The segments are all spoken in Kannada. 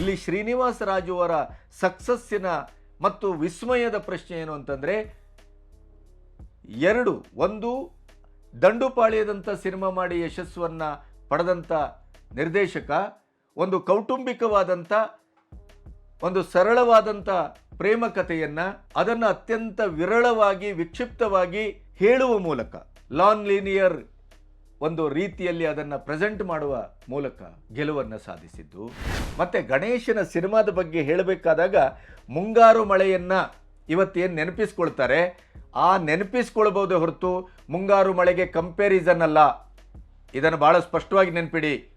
ಇಲ್ಲಿ ಶ್ರೀನಿವಾಸ ರಾಜು ಅವರ ಸಕ್ಸಸ್ಸಿನ ಮತ್ತು ವಿಸ್ಮಯದ ಪ್ರಶ್ನೆ ಏನು ಅಂತಂದರೆ, ಎರಡು, ಒಂದು ದಂಡುಪಾಳ್ಯದಂಥ ಸಿನಿಮಾ ಮಾಡಿ ಯಶಸ್ಸನ್ನು ಪಡೆದಂಥ ನಿರ್ದೇಶಕ, ಒಂದು ಕೌಟುಂಬಿಕವಾದಂಥ ಒಂದು ಸರಳವಾದಂಥ ಪ್ರೇಮ ಕಥೆಯನ್ನು ಅದನ್ನು ಅತ್ಯಂತ ವಿರಳವಾಗಿ, ವಿಕ್ಷಿಪ್ತವಾಗಿ ಹೇಳುವ ಮೂಲಕ, ಲಾನ್ ಲೀನಿಯರ್ ಒಂದು ರೀತಿಯಲ್ಲಿ ಅದನ್ನು ಪ್ರೆಸೆಂಟ್ ಮಾಡುವ ಮೂಲಕ ಗೆಲುವನ್ನು ಸಾಧಿಸಿದ್ದು. ಮತ್ತು ಗಣೇಶನ ಸಿನಿಮಾದ ಬಗ್ಗೆ ಹೇಳಬೇಕಾದಾಗ ಮುಂಗಾರು ಮಳೆಯನ್ನು ಇವತ್ತೇನು ನೆನಪಿಸ್ಕೊಳ್ತಾರೆ? ಆ ನೆನಪಿಸ್ಕೊಳ್ಬೋದೇ ಹೊರತು ಮುಂಗಾರು ಮಳೆಗೆ ಕಂಪ್ಯಾರಿಸನ್ ಅಲ್ಲ. ಇದನ್ನು ಭಾಳ ಸ್ಪಷ್ಟವಾಗಿ ನೆನಪಿಡಿ.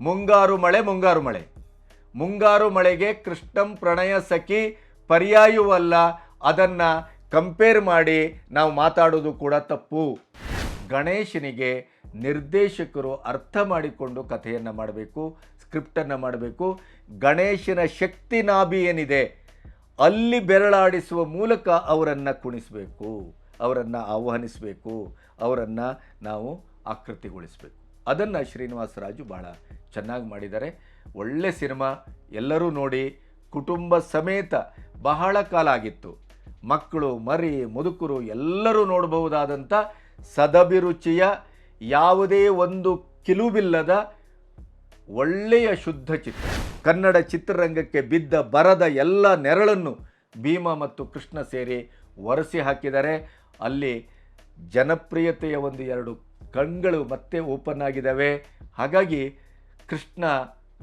ಮುಂಗಾರು ಮಳೆ ಮುಂಗಾರು ಮಳೆ. ಮುಂಗಾರು ಮಳೆಗೆ ಕೃಷ್ಣಂ ಪ್ರಣಯ ಸಖಿ ಪರ್ಯಾಯವಲ್ಲ ಅದನ್ನು ಕಂಪೇರ್ ಮಾಡಿ ನಾವು ಮಾತಾಡೋದು ಕೂಡ ತಪ್ಪು. ಗಣೇಶನಿಗೆ ನಿರ್ದೇಶಕರು ಅರ್ಥ ಮಾಡಿಕೊಂಡು ಕಥೆಯನ್ನು ಮಾಡಬೇಕು, ಸ್ಕ್ರಿಪ್ಟನ್ನು ಮಾಡಬೇಕು. ಗಣೇಶನ ಶಕ್ತಿ ನಾಭಿ ಏನಿದೆ? ಅಲ್ಲಿ ಬೆರಳಾಡಿಸುವ ಮೂಲಕ ಅವರನ್ನು ಕುಣಿಸಬೇಕು, ಅವರನ್ನು ಆಹ್ವಾನಿಸಬೇಕು, ಅವರನ್ನು ನಾವು ಆಕೃತಿಗೊಳಿಸಬೇಕು. ಅದನ್ನು ಶ್ರೀನಿವಾಸ ರಾಜು ಭಾಳ ಚೆನ್ನಾಗಿ ಮಾಡಿದ್ದಾರೆ. ಒಳ್ಳೆ ಸಿನಿಮಾ, ಎಲ್ಲರೂ ನೋಡಿ, ಕುಟುಂಬ ಸಮೇತ ಬಹಳ ಕಾಲ ಆಗಿತ್ತು. ಮಕ್ಕಳು, ಮರಿ, ಮುದುಕರು ಎಲ್ಲರೂ ನೋಡಬಹುದಾದಂಥ ಸದಭಿರುಚಿಯ ಯಾವುದೇ ಒಂದು ಕಿಲುವಿಲ್ಲದ ಒಳ್ಳೆಯ ಶುದ್ಧ ಚಿತ್ರ. ಕನ್ನಡ ಚಿತ್ರರಂಗಕ್ಕೆ ಬಿದ್ದ ಬರದ ಎಲ್ಲ ನೆರಳನ್ನು ಭೀಮ ಮತ್ತು ಕೃಷ್ಣ ಸೇರಿ ಒರೆಸಿ ಹಾಕಿದರೆ ಅಲ್ಲಿ ಜನಪ್ರಿಯತೆಯ ಒಂದು ಎರಡು ಕಣ್ಗಳು ಮತ್ತೆ ಓಪನ್ ಆಗಿದ್ದಾವೆ. ಹಾಗಾಗಿ ಕೃಷ್ಣ,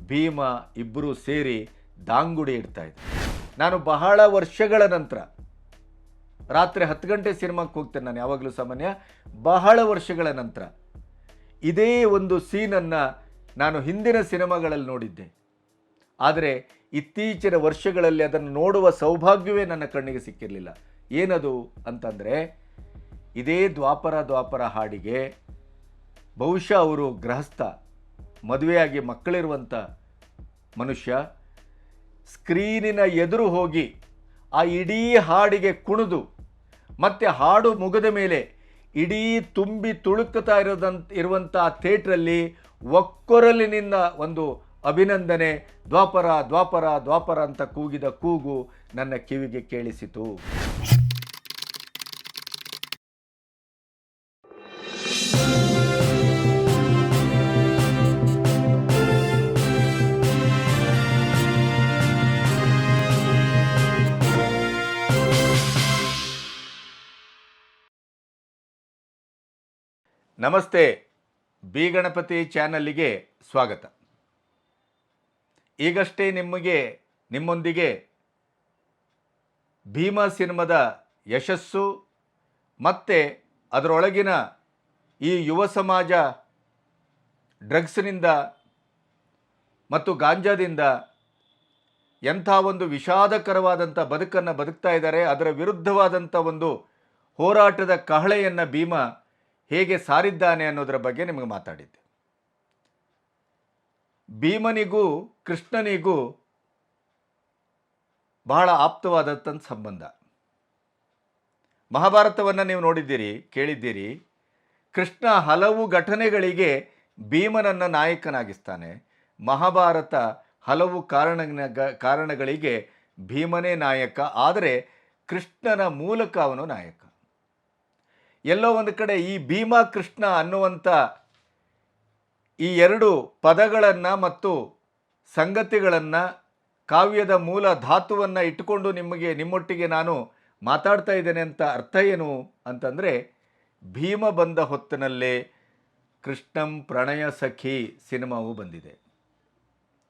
ಭೀಮ ಇಬ್ಬರೂ ಸೇರಿ ದಾಂಗುಡಿ ಇಡ್ತಾ ಇದ್ದೆ ನಾನು ಬಹಳ ವರ್ಷಗಳ ನಂತರ ರಾತ್ರಿ ಹತ್ತು ಗಂಟೆ ಸಿನಿಮಾಕ್ಕೆ ಹೋಗ್ತೇನೆ ನಾನು, ಯಾವಾಗಲೂ ಸಾಮಾನ್ಯ, ಬಹಳ ವರ್ಷಗಳ ನಂತರ. ಇದೇ ಒಂದು ಸೀನನ್ನು ನಾನು ಹಿಂದಿನ ಸಿನಿಮಾಗಳಲ್ಲಿ ನೋಡಿದ್ದೆ. ಆದರೆ ಇತ್ತೀಚಿನ ವರ್ಷಗಳಲ್ಲಿ ಅದನ್ನು ನೋಡುವ ಸೌಭಾಗ್ಯವೇ ನನ್ನ ಕಣ್ಣಿಗೆ ಸಿಕ್ಕಿರಲಿಲ್ಲ. ಏನದು ಅಂತಂದರೆ, ಇದೇ ದ್ವಾಪರ ದ್ವಾಪರ ಹಾಡಿಗೆ ಬಹುಶಃ ಅವರು ಗೃಹಸ್ಥ, ಮದುವೆಯಾಗಿ ಮಕ್ಕಳಿರುವಂಥ ಮನುಷ್ಯ ಸ್ಕ್ರೀನಿನ ಎದುರು ಹೋಗಿ ಆ ಇಡೀ ಹಾಡಿಗೆ ಕುಣಿದು ಮತ್ತೆ ಹಾಡು ಮುಗಿದ ಮೇಲೆ ಇಡೀ ತುಂಬಿ ತುಳುಕ್ತಾ ಇರೋದಂತ ಇರುವಂಥ ಆ ಥಿಯೇಟ್ರಲ್ಲಿ ಒಕ್ಕೊರಲಿನಿಂದ ಒಂದು ಅಭಿನಂದನೆ, ದ್ವಾಪರ ದ್ವಾಪರ ದ್ವಾಪರ ಅಂತ ಕೂಗಿದ ಕೂಗು ನನ್ನ ಕಿವಿಗೆ ಕೇಳಿಸಿತು. ನಮಸ್ತೆ, ಬಿ ಗಣಪತಿ ಚಾನಲ್ಲಿಗೆ ಸ್ವಾಗತ. ಈಗಷ್ಟೇ ನಿಮಗೆ, ನಿಮ್ಮೊಂದಿಗೆ ಭೀಮಾ ಸಿನಿಮಾದ ಯಶಸ್ಸು ಮತ್ತು ಅದರೊಳಗಿನ ಈ ಯುವ ಸಮಾಜ ಡ್ರಗ್ಸ್ನಿಂದ ಮತ್ತು ಗಾಂಜಾದಿಂದ ಎಂಥ ಒಂದು ವಿಷಾದಕರವಾದಂಥ ಬದುಕನ್ನು ಬದುಕ್ತಾ ಇದ್ದಾರೆ, ಅದರ ವಿರುದ್ಧವಾದಂಥ ಒಂದು ಹೋರಾಟದ ಕಹಳೆಯನ್ನು ಭೀಮ ಹೇಗೆ ಸಾರಿದ್ದಾನೆ ಅನ್ನೋದರ ಬಗ್ಗೆ ನಿಮಗೆ ಮಾತಾಡಿದ್ದೆ. ಭೀಮನಿಗೂ ಕೃಷ್ಣನಿಗೂ ಬಹಳ ಆಪ್ತವಾದಂಥ ಸಂಬಂಧ. ಮಹಾಭಾರತವನ್ನು ನೀವು ನೋಡಿದ್ದೀರಿ, ಕೇಳಿದ್ದೀರಿ. ಕೃಷ್ಣ ಹಲವು ಘಟನೆಗಳಿಗೆ ಭೀಮನನ್ನು ನಾಯಕನಾಗಿಸ್ತಾನೆ. ಮಹಾಭಾರತ ಹಲವು ಕಾರಣ ಕಾರಣಗಳಿಗೆ ಭೀಮನೇ ನಾಯಕ, ಆದರೆ ಕೃಷ್ಣನ ಮೂಲಕ ಅವನು ನಾಯಕ. ಎಲ್ಲೋ ಒಂದು ಕಡೆ ಈ ಭೀಮಾ ಕೃಷ್ಣ ಅನ್ನುವಂಥ ಈ ಎರಡು ಪದಗಳನ್ನು ಮತ್ತು ಸಂಗತಿಗಳನ್ನು, ಕಾವ್ಯದ ಮೂಲ ಧಾತುವನ್ನು ಇಟ್ಟುಕೊಂಡು ನಿಮಗೆ, ನಿಮ್ಮೊಟ್ಟಿಗೆ ನಾನು ಮಾತಾಡ್ತಾ ಇದ್ದೇನೆ ಅಂತ ಅರ್ಥ ಏನು ಅಂತಂದರೆ, ಭೀಮ ಬಂದ ಹೊತ್ತಿನಲ್ಲೇ ಕೃಷ್ಣಂ ಪ್ರಣಯ ಸಖಿ ಸಿನಿಮಾವು ಬಂದಿದೆ.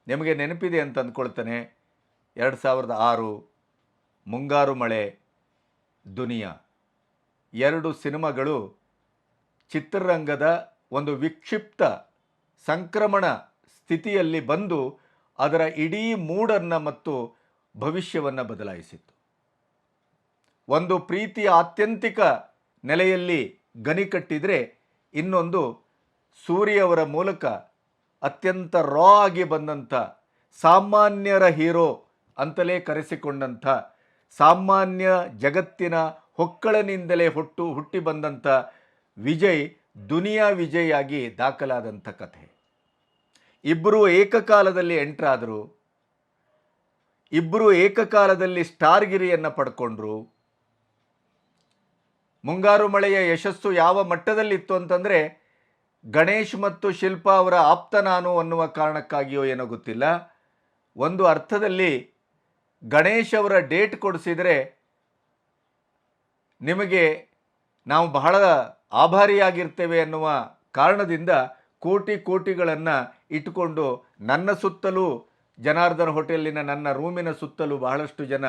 ನಿಮಗೆ ನೆನಪಿದೆ ಅಂತ ಅಂದ್ಕೊಳ್ತಾನೆ, ಎರಡು ಸಾವಿರದ ಆರು ಮುಂಗಾರು ಮಳೆ ದುನಿಯಾ. ಎರಡು ಸಿನಿಮಾಗಳು ಚಿತ್ರರಂಗದ ಒಂದು ವಿಕ್ಷಿಪ್ತ ಸಂಕ್ರಮಣ ಸ್ಥಿತಿಯಲ್ಲಿ ಬಂದು ಅದರ ಇಡೀ ಮೂಡನ್ನು ಮತ್ತು ಭವಿಷ್ಯವನ್ನು ಬದಲಾಯಿಸಿತ್ತು. ಒಂದು ಪ್ರೀತಿಯ ಆತ್ಯಂತಿಕ ನೆಲೆಯಲ್ಲಿ ಗನಿ ಕಟ್ಟಿದರೆ ಇನ್ನೊಂದು ಸೂರ್ಯವರ ಮೂಲಕ ಅತ್ಯಂತ ರಾ ಆಗಿ ಬಂದಂಥ ಸಾಮಾನ್ಯರ ಹೀರೋ ಅಂತಲೇ ಕರೆಸಿಕೊಂಡಂಥ ಸಾಮಾನ್ಯ ಜಗತ್ತಿನ ಹೊಕ್ಕಳನಿಂದಲೇ ಹುಟ್ಟು ಹುಟ್ಟಿ ಬಂದಂಥ ವಿಜಯ್ ದುನಿಯಾ ವಿಜಯ್ ಆಗಿ ದಾಖಲಾದಂಥ ಕಥೆ. ಇಬ್ಬರು ಏಕಕಾಲದಲ್ಲಿ ಎಂಟ್ರಾದರು ಇಬ್ಬರು ಏಕಕಾಲದಲ್ಲಿ ಸ್ಟಾರ್ಗಿರಿಯನ್ನು ಪಡ್ಕೊಂಡ್ರು. ಮುಂಗಾರು ಮಳೆಯ ಯಶಸ್ಸು ಯಾವ ಮಟ್ಟದಲ್ಲಿತ್ತು ಅಂತಂದರೆ, ಗಣೇಶ್ ಮತ್ತು ಶಿಲ್ಪ ಅವರ ಆಪ್ತ ನಾನು ಅನ್ನುವ ಕಾರಣಕ್ಕಾಗಿಯೋ ಏನೋ ಗೊತ್ತಿಲ್ಲ. ಒಂದು ಅರ್ಥದಲ್ಲಿ ಗಣೇಶ್ ಅವರ ಡೇಟ್ ಕೊಡಿಸಿದರೆ ನಿಮಗೆ ನಾವು ಬಹಳ ಆಭಾರಿಯಾಗಿರ್ತೇವೆ ಅನ್ನುವ ಕಾರಣದಿಂದ ಕೋಟಿ ಕೋಟಿಗಳನ್ನು ಇಟ್ಟುಕೊಂಡು ನನ್ನ ಸುತ್ತಲೂ ಜನಾರ್ದನ್ ಹೋಟೆಲಿನ ನನ್ನ ರೂಮಿನ ಸುತ್ತಲೂ ಬಹಳಷ್ಟು ಜನ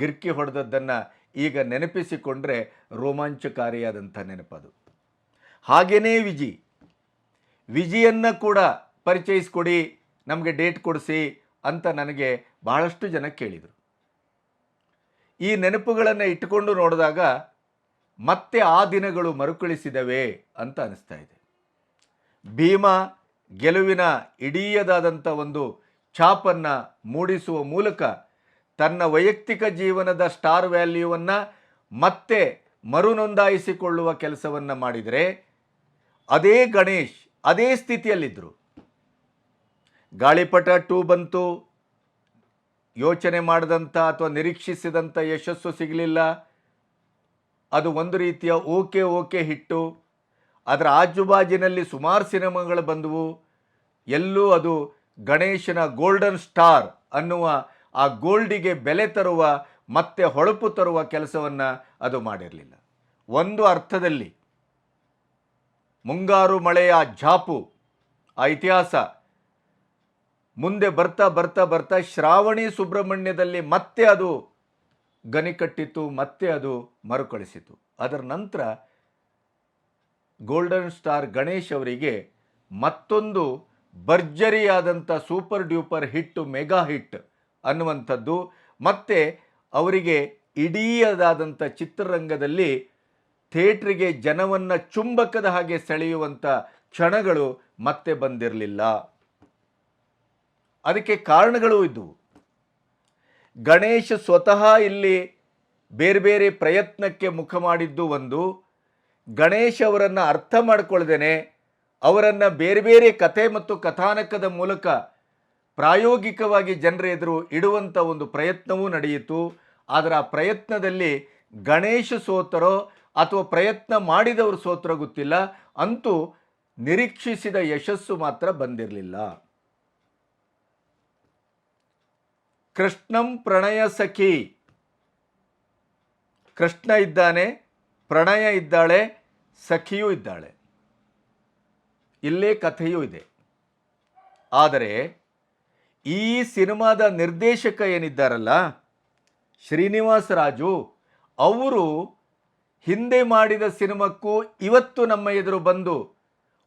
ಗಿರ್ಕಿ ಹೊಡೆದದ್ದನ್ನು ಈಗ ನೆನಪಿಸಿಕೊಂಡ್ರೆ ರೋಮಾಂಚಕಾರಿಯಾದಂಥ ನೆನಪದು. ಹಾಗೇನೇ ವಿಜಿ. ವಿಜಿಯನ್ನು ಕೂಡ ಪರಿಚಯಿಸ್ಕೊಡಿ, ನಮಗೆ ಡೇಟ್ ಕೊಡಿಸಿ ಅಂತ ನನಗೆ ಬಹಳಷ್ಟು ಜನ ಕೇಳಿದರು. ಈ ನೆನಪುಗಳನ್ನು ಇಟ್ಟುಕೊಂಡು ನೋಡಿದಾಗ ಮತ್ತೆ ಆ ದಿನಗಳು ಮರುಕಳಿಸಿದವೆ ಅಂತ ಅನಿಸ್ತಾ ಇದೆ. ಭೀಮ ಗೆಲುವಿನ ಇಡೀಯದಾದಂಥ ಒಂದು ಛಾಪನ್ನು ಮೂಡಿಸುವ ಮೂಲಕ ತನ್ನ ವೈಯಕ್ತಿಕ ಜೀವನದ ಸ್ಟಾರ್ ವ್ಯಾಲ್ಯೂವನ್ನು ಮತ್ತೆ ಮರು ನೋಂದಾಯಿಸಿಕೊಳ್ಳುವ ಕೆಲಸವನ್ನು ಮಾಡಿದರೆ ಅದೇ ಗಣೇಶ್ ಅದೇ ಸ್ಥಿತಿಯಲ್ಲಿದ್ದರು. ಗಾಳಿಪಟ ಟೂ ಬಂತು. ಯೋಚನೆ ಮಾಡಿದಂಥ ಅಥವಾ ನಿರೀಕ್ಷಿಸಿದಂಥ ಯಶಸ್ಸು ಸಿಗಲಿಲ್ಲ. ಅದು ಒಂದು ರೀತಿಯ ಓಕೆ ಓಕೆ ಹಿಟ್ಟು. ಅದರ ಆಜುಬಾಜಿನಲ್ಲಿ ಸುಮಾರು ಸಿನಿಮಾಗಳು ಬಂದವು. ಎಲ್ಲೂ ಅದು ಗಣೇಶನ ಗೋಲ್ಡನ್ ಸ್ಟಾರ್ ಅನ್ನುವ ಆ ಗೋಲ್ಡಿಗೆ ಬೆಲೆ ತರುವ ಮತ್ತೆ ಹೊಳಪು ತರುವ ಕೆಲಸವನ್ನು ಅದು ಮಾಡಿರಲಿಲ್ಲ. ಒಂದು ಅರ್ಥದಲ್ಲಿ ಮುಂಗಾರು ಮಳೆಯ ಝಾಪು ಆ ಇತಿಹಾಸ ಮುಂದೆ ಬರ್ತಾ ಬರ್ತಾ ಬರ್ತಾ ಶ್ರಾವಣಿ ಸುಬ್ರಹ್ಮಣ್ಯದಲ್ಲಿ ಮತ್ತೆ ಅದು ಗನಿಕಟ್ಟಿತು ಮತ್ತೆ ಅದು ಮರುಕಳಿಸಿತು. ಅದರ ನಂತರ ಗೋಲ್ಡನ್ ಸ್ಟಾರ್ ಗಣೇಶ್ ಅವರಿಗೆ ಮತ್ತೊಂದು ಭರ್ಜರಿಯಾದಂಥ super duper hit, mega hit ಅನ್ನುವಂಥದ್ದು. ಮತ್ತೆ ಅವರಿಗೆ ಇಡೀಯದಾದಂಥ ಚಿತ್ರರಂಗದಲ್ಲಿ ಥಿಯೇಟ್ರಿಗೆ ಜನವನ್ನು ಚುಂಬಕದ ಹಾಗೆ ಸೆಳೆಯುವಂಥ ಕ್ಷಣಗಳು ಮತ್ತೆ ಬಂದಿರಲಿಲ್ಲ. ಅದಕ್ಕೆ ಕಾರಣಗಳು ಇದ್ದವು ಗಣೇಶ್ ಸ್ವತಃ ಇಲ್ಲಿ ಬೇರೆ ಬೇರೆ ಪ್ರಯತ್ನಕ್ಕೆ ಮುಖ ಮಾಡಿದ್ದು ಒಂದು. ಗಣೇಶ್ ಅವರನ್ನು ಅರ್ಥ ಮಾಡಿಕೊಳ್ಳದೇನೆ ಅವರನ್ನು ಬೇರೆ ಬೇರೆ ಕಥೆ ಮತ್ತು ಕಥಾನಕದ ಮೂಲಕ ಪ್ರಾಯೋಗಿಕವಾಗಿ ಜನರ ಎದುರು ಇಡುವಂಥ ಒಂದು ಪ್ರಯತ್ನವೂ ನಡೆಯಿತು. ಆದರೆ ಆ ಪ್ರಯತ್ನದಲ್ಲಿ ಗಣೇಶ ಸೋತರೋ ಅಥವಾ ಪ್ರಯತ್ನ ಮಾಡಿದವರು ಸೋತರೋ ಗೊತ್ತಿಲ್ಲ. ಅಂತೂ ನಿರೀಕ್ಷಿಸಿದ ಯಶಸ್ಸು ಮಾತ್ರ ಬಂದಿರಲಿಲ್ಲ. ಕೃಷ್ಣಂ ಪ್ರಣಯ ಸಖಿ. ಕೃಷ್ಣ ಇದ್ದಾನೆ, ಪ್ರಣಯ ಇದ್ದಾಳೆ, ಸಖಿಯೂ ಇದ್ದಾಳೆ. ಇಲ್ಲೇ ಕಥೆಯೂ ಇದೆ. ಆದರೆ ಈ ಸಿನಿಮಾದ ನಿರ್ದೇಶಕ ಏನಿದ್ದಾರಲ್ಲ, ಶ್ರೀನಿವಾಸ ರಾಜು, ಅವರು ಹಿಂದೆ ಮಾಡಿದ ಸಿನಿಮಕ್ಕೂ ಇವತ್ತು ನಮ್ಮ ಎದುರು ಬಂದು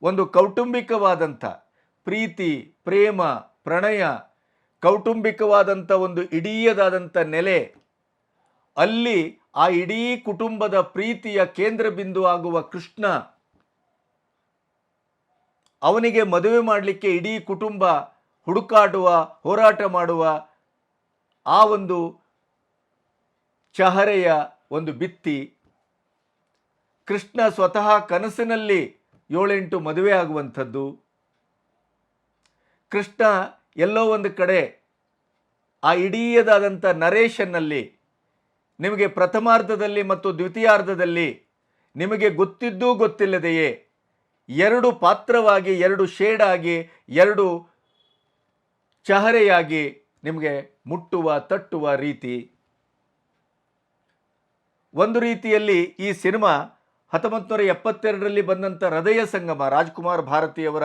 ಒಂದು ಕೌಟುಂಬಿಕವಾದಂಥ ಪ್ರೀತಿ, ಪ್ರೇಮ, ಪ್ರಣಯ ಕೌಟುಂಬಿಕವಾದಂಥ ಒಂದು ಇಡೀಯದಾದಂಥ ನೆಲೆ, ಅಲ್ಲಿ ಆ ಇಡೀ ಕುಟುಂಬದ ಪ್ರೀತಿಯ ಕೇಂದ್ರ ಬಿಂದು ಆಗುವ ಕೃಷ್ಣ ಅವನಿಗೆ ಮದುವೆ ಮಾಡಲಿಕ್ಕೆ ಇಡೀ ಕುಟುಂಬ ಹುಡುಕಾಡುವ, ಹೋರಾಟ ಮಾಡುವ ಆ ಒಂದು ಚಹರೆಯ ಒಂದು ಬಿತ್ತಿ ಕೃಷ್ಣ ಸ್ವತಃ ಕನಸಿನಲ್ಲಿ ಏಳೆಂಟು ಮದುವೆ ಆಗುವಂಥದ್ದು. ಕೃಷ್ಣ ಎಲ್ಲೋ ಒಂದು ಕಡೆ ಆ ಇಡೀಯದಾದಂಥ ನರೇಶನ್ನಲ್ಲಿ, ನಿಮಗೆ ಪ್ರಥಮಾರ್ಧದಲ್ಲಿ ಮತ್ತು ದ್ವಿತೀಯಾರ್ಧದಲ್ಲಿ ನಿಮಗೆ ಗೊತ್ತಿದ್ದೂ ಗೊತ್ತಿಲ್ಲದೆಯೇ, ಎರಡು ಪಾತ್ರವಾಗಿ, ಎರಡು ಶೇಡಾಗಿ, ಎರಡು ಚಹರೆಯಾಗಿ ನಿಮಗೆ ಮುಟ್ಟುವ, ತಟ್ಟುವ ರೀತಿ. ಒಂದು ರೀತಿಯಲ್ಲಿ ಈ ಸಿನಿಮಾ ಹತ್ತೊಂಬತ್ತು ನೂರ ಎಪ್ಪತ್ತೆರಡರಲ್ಲಿ ಬಂದಂಥ ಹೃದಯ ಸಂಗಮ, ರಾಜ್ಕುಮಾರ್ ಭಾರತಿಯವರ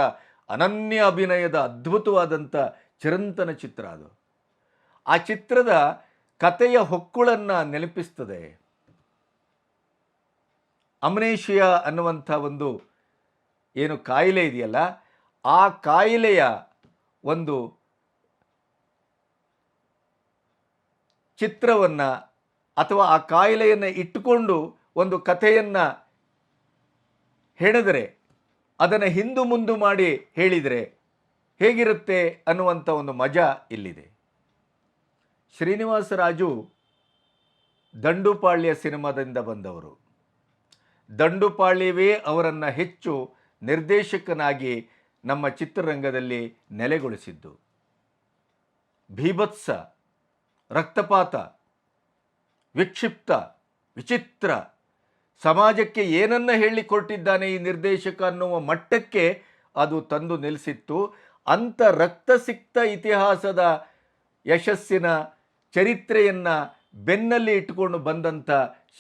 ಅನನ್ಯ ಅಭಿನಯದ ಅದ್ಭುತವಾದಂಥ ಚಿರಂತನ ಚಿತ್ರ ಅದು. ಆ ಚಿತ್ರದ ಕತೆಯ ಹೊಕ್ಕುಳನ್ನು ನೆನಪಿಸ್ತದೆ. ಅಮ್ನೇಷಿಯಾ ಅನ್ನುವಂಥ ಒಂದು ಏನು ಕಾಯಿಲೆ ಇದೆಯಲ್ಲ, ಆ ಕಾಯಿಲೆಯ ಒಂದು ಚಿತ್ರವನ್ನು ಅಥವಾ ಆ ಕಾಯಿಲೆಯನ್ನು ಇಟ್ಟುಕೊಂಡು ಒಂದು ಕಥೆಯನ್ನು ಹೇಳಿದರೆ ಅದನ್ನು ಹಿಂದು ಮುಂದು ಮಾಡಿ ಹೇಳಿದರೆ ಹೇಗಿರುತ್ತೆ ಅನ್ನುವಂಥ ಒಂದು ಮಜಾ ಇಲ್ಲಿದೆ. ಶ್ರೀನಿವಾಸ ರಾಜು ದಂಡುಪಾಳ್ಯ ಸಿನಿಮಾದಿಂದ ಬಂದವರು. ದಂಡುಪಾಳ್ಯವೇ ಅವರನ್ನು ಹೆಚ್ಚು ನಿರ್ದೇಶಕನಾಗಿ ನಮ್ಮ ಚಿತ್ರರಂಗದಲ್ಲಿ ನೆಲೆಗೊಳಿಸಿದ್ದು. ಭೀಭತ್ಸ, ರಕ್ತಪಾತ, ವಿಕ್ಷಿಪ್ತ, ವಿಚಿತ್ರ, ಸಮಾಜಕ್ಕೆ ಏನನ್ನ ಹೇಳಿಕೊಟ್ಟಿದ್ದಾನೆ ಈ ನಿರ್ದೇಶಕ ಅನ್ನುವ ಮಟ್ಟಕ್ಕೆ ಅದು ತಂದು ನಿಲ್ಲಿಸಿತ್ತು ಅಂಥ ರಕ್ತಸಿಕ್ತ ಇತಿಹಾಸದ ಯಶಸ್ಸಿನ ಚರಿತ್ರೆಯನ್ನು ಬೆನ್ನಲ್ಲಿ ಇಟ್ಕೊಂಡು ಬಂದಂಥ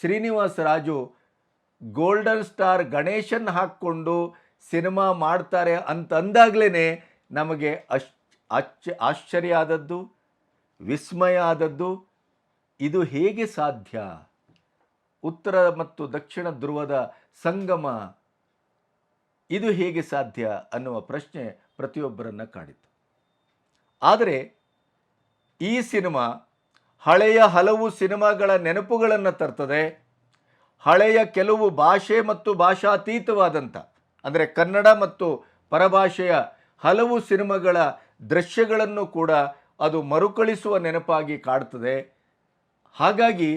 ಶ್ರೀನಿವಾಸ ರಾಜು ಗೋಲ್ಡನ್ ಸ್ಟಾರ್ ಗಣೇಶನ್ ಹಾಕ್ಕೊಂಡು ಸಿನಿಮಾ ಮಾಡ್ತಾರೆ ಅಂತ ಅಂದಾಗಲೇ ನಮಗೆ ಅಶ್ ಆಶ್ಚ ಆಶ್ಚರ್ಯ ಆದದ್ದು, ವಿಸ್ಮಯ ಆದದ್ದು, ಇದು ಹೇಗೆ ಸಾಧ್ಯ? ಉತ್ತರ ಮತ್ತು ದಕ್ಷಿಣ ಧ್ರುವದ ಸಂಗಮ, ಇದು ಹೇಗೆ ಸಾಧ್ಯ ಅನ್ನುವ ಪ್ರಶ್ನೆ ಪ್ರತಿಯೊಬ್ಬರನ್ನ ಕಾಡಿತು ಆದರೆ ಈ ಸಿನಿಮಾ ಹಳೆಯ ಹಲವು ಸಿನಿಮಾಗಳ ನೆನಪುಗಳನ್ನು ತರ್ತದೆ. ಹಳೆಯ ಕೆಲವು ಭಾಷೆ ಮತ್ತು ಭಾಷಾತೀತವಾದಂಥ ಅಂದರೆ ಕನ್ನಡ ಮತ್ತು ಪರಭಾಷೆಯ ಹಲವು ಸಿನಿಮಾಗಳ ದೃಶ್ಯಗಳನ್ನು ಕೂಡ ಅದು ಮರುಕಳಿಸುವ ನೆನಪಾಗಿ ಕಾಡ್ತದೆ. ಹಾಗಾಗಿ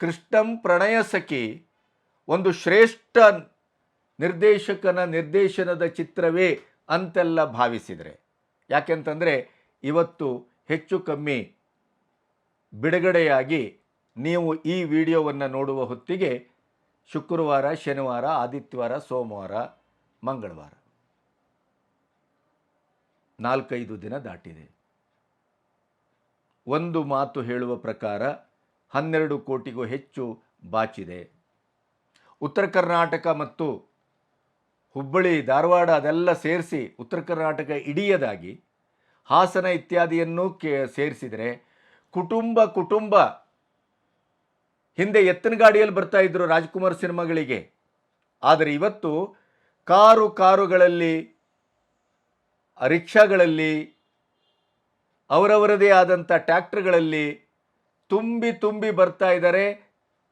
ಕೃಷ್ಣಂ ಪ್ರಣಯ ಸಖಿ ಒಂದು ಶ್ರೇಷ್ಠ ನಿರ್ದೇಶಕನ ನಿರ್ದೇಶನದ ಚಿತ್ರವೇ ಅಂತೆಲ್ಲ ಭಾವಿಸಿದರೆ. ಯಾಕೆಂತಂದರೆ ಇವತ್ತು ಹೆಚ್ಚು ಕಮ್ಮಿ ಬಿಡುಗಡೆಯಾಗಿ ನೀವು ಈ ವಿಡಿಯೋವನ್ನು ನೋಡುವ ಹೊತ್ತಿಗೆ ಶುಕ್ರವಾರ, ಶನಿವಾರ, ಆದಿತ್ಯವಾರ, ಸೋಮವಾರ, ಮಂಗಳವಾರ. ನಾಲ್ಕೈದು ದಿನ ದಾಟಿದೆ. ಒಂದು ಮಾತು ಹೇಳುವ ಪ್ರಕಾರ ಹನ್ನೆರಡು ಕೋಟಿಗೂ ಹೆಚ್ಚು ಬಾಚಿದೆ. ಉತ್ತರ ಕರ್ನಾಟಕ ಮತ್ತು ಹುಬ್ಬಳ್ಳಿ, ಧಾರವಾಡ ಅದೆಲ್ಲ ಸೇರಿಸಿ ಉತ್ತರ ಕರ್ನಾಟಕ ಇಡಿಯದಾಗಿ ಹಾಸನ ಇತ್ಯಾದಿಯನ್ನು ಕೇ, ಸೇರಿಸಿದರೆ ಕುಟುಂಬ ಕುಟುಂಬ. ಹಿಂದೆ ಎತ್ತಿನ ಗಾಡಿಯಲ್ಲಿ ಬರ್ತಾ ಇದ್ದರು ರಾಜ್ಕುಮಾರ್ ಸಿನಿಮಾಗಳಿಗೆ. ಆದರೆ ಇವತ್ತು ಕಾರು ಕಾರುಗಳಲ್ಲಿ, ರಿಕ್ಷಾಗಳಲ್ಲಿ, ಅವರವರದೇ ಆದಂಥ ಟ್ಯಾಕ್ಟ್ರ್ಗಳಲ್ಲಿ ತುಂಬಿ ತುಂಬಿ ಬರ್ತಾ ಇದ್ದಾರೆ,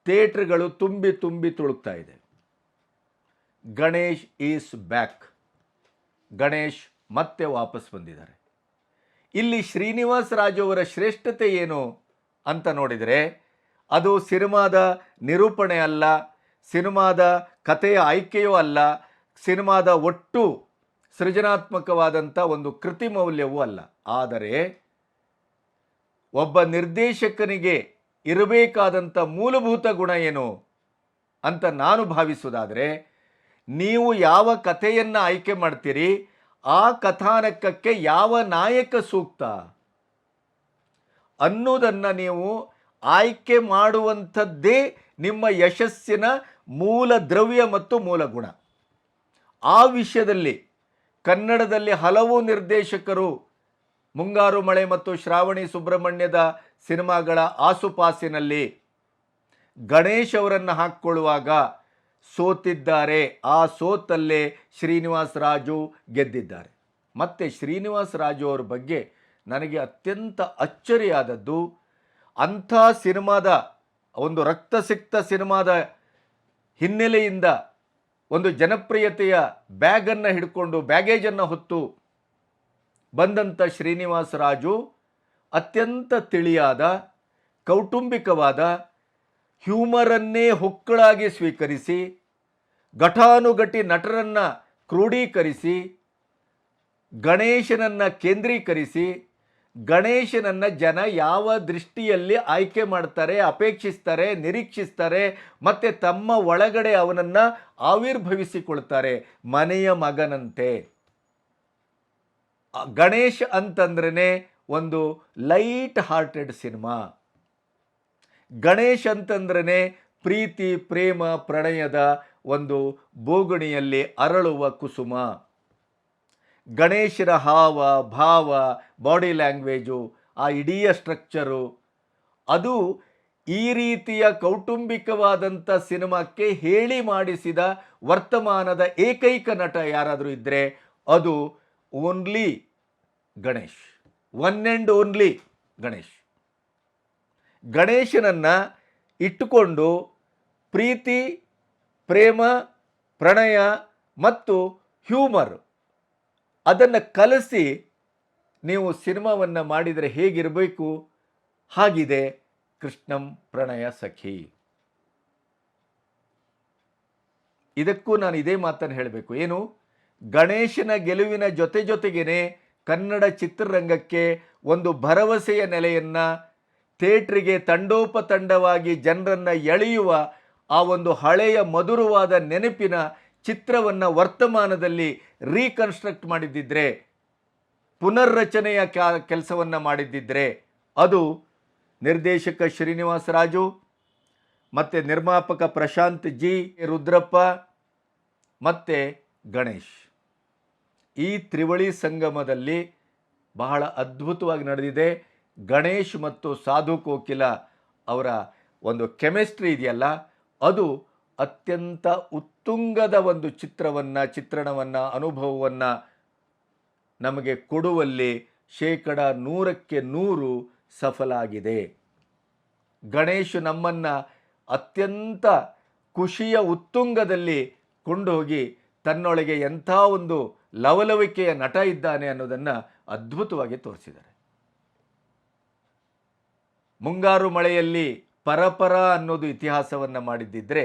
ಥಿಯೇಟ್ರ್ಗಳು ತುಂಬಿ ತುಂಬಿ ತುಳುಕ್ತಾ ಇದೆ. Ganesh is back. ಗಣೇಶ್ ಮತ್ತೆ ವಾಪಸ್ ಬಂದಿದ್ದಾರೆ. ಇಲ್ಲಿ ಶ್ರೀನಿವಾಸ್ ರಾಜು ಅವರ ಶ್ರೇಷ್ಠತೆ ಏನು ಅಂತ ನೋಡಿದರೆ, ಅದು ಸಿನಿಮಾದ ನಿರೂಪಣೆ ಅಲ್ಲ, ಸಿನಿಮಾದ ಕಥೆಯ ಆಯ್ಕೆಯೂ ಅಲ್ಲ, ಸಿನಿಮಾದ ಒಟ್ಟು ಸೃಜನಾತ್ಮಕವಾದಂಥ ಒಂದು ಕೃತಿ ಮೌಲ್ಯವೂ ಅಲ್ಲ. ಆದರೆ ಒಬ್ಬ ನಿರ್ದೇಶಕನಿಗೆ ಇರಬೇಕಾದಂಥ ಮೂಲಭೂತ ಗುಣ ಏನು ಅಂತ ನಾನು ಭಾವಿಸುವುದಾದರೆ ನೀವು ಯಾವ ಕಥೆಯನ್ನು ಆಯ್ಕೆ ಮಾಡ್ತೀರಿ, ಆ ಕಥಾನಕಕ್ಕೆ ಯಾವ ನಾಯಕ ಸೂಕ್ತ? ಅನ್ನೋದನ್ನು ನೀವು ಆಯ್ಕೆ ಮಾಡುವಂಥದ್ದೇ ನಿಮ್ಮ ಯಶಸ್ಸಿನ ಮೂಲ ದ್ರವ್ಯ ಮತ್ತು ಮೂಲ ಗುಣ ಆ ವಿಷಯದಲ್ಲಿ ಕನ್ನಡದಲ್ಲಿ ಹಲವು ನಿರ್ದೇಶಕರು, ಮುಂಗಾರು ಮಳೆ ಮತ್ತು ಶ್ರಾವಣಿ ಸುಬ್ರಹ್ಮಣ್ಯದ ಸಿನಿಮಾಗಳ ಆಸುಪಾಸಿನಲ್ಲಿ ಗಣೇಶ್ ಅವರನ್ನು ಹಾಕ್ಕೊಳ್ಳುವಾಗ ಸೋತಿದ್ದಾರೆ. ಆ ಸೋತಲ್ಲೇ ಶ್ರೀನಿವಾಸ ರಾಜು ಗೆದ್ದಿದ್ದಾರೆ. ಮತ್ತು ಶ್ರೀನಿವಾಸ ರಾಜು ಅವರ ಬಗ್ಗೆ ನನಗೆ ಅತ್ಯಂತ ಅಚ್ಚರಿಯಾದದ್ದು ಅಂಥ ಸಿನಿಮಾದ, ಒಂದು ರಕ್ತಸಿಕ್ತ ಸಿನಿಮಾದ ಹಿನ್ನೆಲೆಯಿಂದ ಒಂದು ಜನಪ್ರಿಯತೆಯ ಬ್ಯಾಗನ್ನು ಹಿಡ್ಕೊಂಡು, ಬ್ಯಾಗೇಜನ್ನು ಹೊತ್ತು ಬಂದಂಥ ಶ್ರೀನಿವಾಸ ರಾಜು ಅತ್ಯಂತ ತಿಳಿಯಾದ, ಕೌಟುಂಬಿಕವಾದ ಹ್ಯೂಮರನ್ನೇ ಹೊಕ್ಕಳಾಗಿ ಸ್ವೀಕರಿಸಿ, ಘಟಾನುಘಟಿ ನಟರನ್ನು ಕ್ರೋಢೀಕರಿಸಿ ಗಣೇಶನನ್ನು ಕೇಂದ್ರೀಕರಿಸಿ, ಗಣೇಶನನ್ನು ಜನ ಯಾವ ದೃಷ್ಟಿಯಲ್ಲಿ ಆಯ್ಕೆ ಮಾಡ್ತಾರೆ, ಅಪೇಕ್ಷಿಸ್ತಾರೆ, ನಿರೀಕ್ಷಿಸ್ತಾರೆ, ಮತ್ತು ತಮ್ಮ ಒಳಗಡೆ ಅವನನ್ನು ಆವಿರ್ಭವಿಸಿಕೊಳ್ತಾರೆ, ಮನೆಯ ಮಗನಂತೆ. ಗಣೇಶ್ ಅಂತಂದ್ರೇ ಒಂದು ಲೈಟ್ ಹಾರ್ಟೆಡ್ ಸಿನಿಮಾ. ಗಣೇಶ್ ಅಂತಂದ್ರೇ ಪ್ರೀತಿ, ಪ್ರೇಮ, ಪ್ರಣಯದ ಒಂದು ಬೋಗುಣಿಯಲ್ಲಿ ಅರಳುವ ಕುಸುಮ. ಗಣೇಶರ ಹಾವ, ಭಾವ ಬಾಡಿ ಲ್ಯಾಂಗ್ವೇಜು ಆ ಇಡೀ ಸ್ಟ್ರಕ್ಚರು ಅದು ಈ ರೀತಿಯ ಕೌಟುಂಬಿಕವಾದಂಥ ಸಿನಿಮಾಕ್ಕೆ ಹೇಳಿ ಮಾಡಿಸಿದ ವರ್ತಮಾನದ ಏಕೈಕ ನಟ ಯಾರಾದರೂ ಇದ್ದರೆ ಅದು only Ganesh. One and only Ganesh. ಗಣೇಶನನ್ನು ಇಟ್ಟುಕೊಂಡು ಪ್ರೀತಿ, ಪ್ರೇಮ, ಪ್ರಣಯ ಮತ್ತು ಹ್ಯೂಮರ್ ಅದನ್ನು ಕಲಸಿ ನೀವು ಸಿನಿಮಾವನ್ನು ಮಾಡಿದರೆ ಹೇಗಿರಬೇಕು? ಹಾಗಿದೆ ಕೃಷ್ಣಂ ಪ್ರಣಯ ಸಖಿ. ಇದಕ್ಕೂ ನಾನು ಇದೇ ಮಾತನ್ನು ಹೇಳಬೇಕು. ಏನು? ಗಣೇಶನ ಗೆಲುವಿನ ಜೊತೆ ಜೊತೆಗೇನೆ ಕನ್ನಡ ಚಿತ್ರರಂಗಕ್ಕೆ ಒಂದು ಭರವಸೆಯ ನೆಲೆಯನ್ನು ಥಿಯೇಟ್ರಿಗೆ ತಂಡೋಪತಂಡವಾಗಿ ಜನರನ್ನು ಎಳೆಯುವ ಆ ಒಂದು ಹಳೆಯ ಮಧುರವಾದ ನೆನಪಿನ ಚಿತ್ರವನ್ನು ವರ್ತಮಾನದಲ್ಲಿ ರೀಕನ್ಸ್ಟ್ರಕ್ಟ್ ಮಾಡಿದ್ದಿದ್ರೆ, ಪುನರ್ರಚನೆಯ ಕೆಲಸವನ್ನು ಮಾಡಿದ್ದಿದ್ರೆ ಅದು ನಿರ್ದೇಶಕ ಶ್ರೀನಿವಾಸ ರಾಜು, ಮತ್ತು ನಿರ್ಮಾಪಕ ಪ್ರಶಾಂತ್ ಜಿ, ರುದ್ರಪ್ಪ, ಮತ್ತು ಗಣೇಶ್. ಈ ತ್ರಿವಳಿ ಸಂಗಮದಲ್ಲಿ ಬಹಳ ಅದ್ಭುತವಾಗಿ ನಡೆದಿದೆ. ಗಣೇಶ್ ಮತ್ತು ಸಾಧು ಕೋಕಿಲ ಅವರ ಒಂದು ಕೆಮಿಸ್ಟ್ರಿ ಇದೆಯಲ್ಲ, ಅದು ಅತ್ಯಂತ ಉತ್ತುಂಗದ ಒಂದು ಚಿತ್ರವನ್ನು, ಚಿತ್ರಣವನ್ನು, ಅನುಭವವನ್ನು ನಮಗೆ ಕೊಡುವಲ್ಲಿ ಶೇಕಡ ನೂರಕ್ಕೆ ನೂರು ಸಫಲ ಆಗಿದೆ ಗಣೇಶ್ ನಮ್ಮನ್ನು ಅತ್ಯಂತ ಖುಷಿಯ ಉತ್ತುಂಗದಲ್ಲಿ ಕೊಂಡೋಗಿ ತನ್ನೊಳಗೆ ಎಂಥ ಒಂದು ಲವಲವಿಕೆಯ ನಟ ಇದ್ದಾನೆ ಅನ್ನೋದನ್ನು ಅದ್ಭುತವಾಗಿ ತೋರಿಸಿದ್ದಾರೆ. ಮುಂಗಾರು ಮಳೆಯಲ್ಲಿ ಪರಪರ ಅನ್ನೋದು ಇತಿಹಾಸವನ್ನು ಮಾಡಿದ್ದಿದ್ರೆ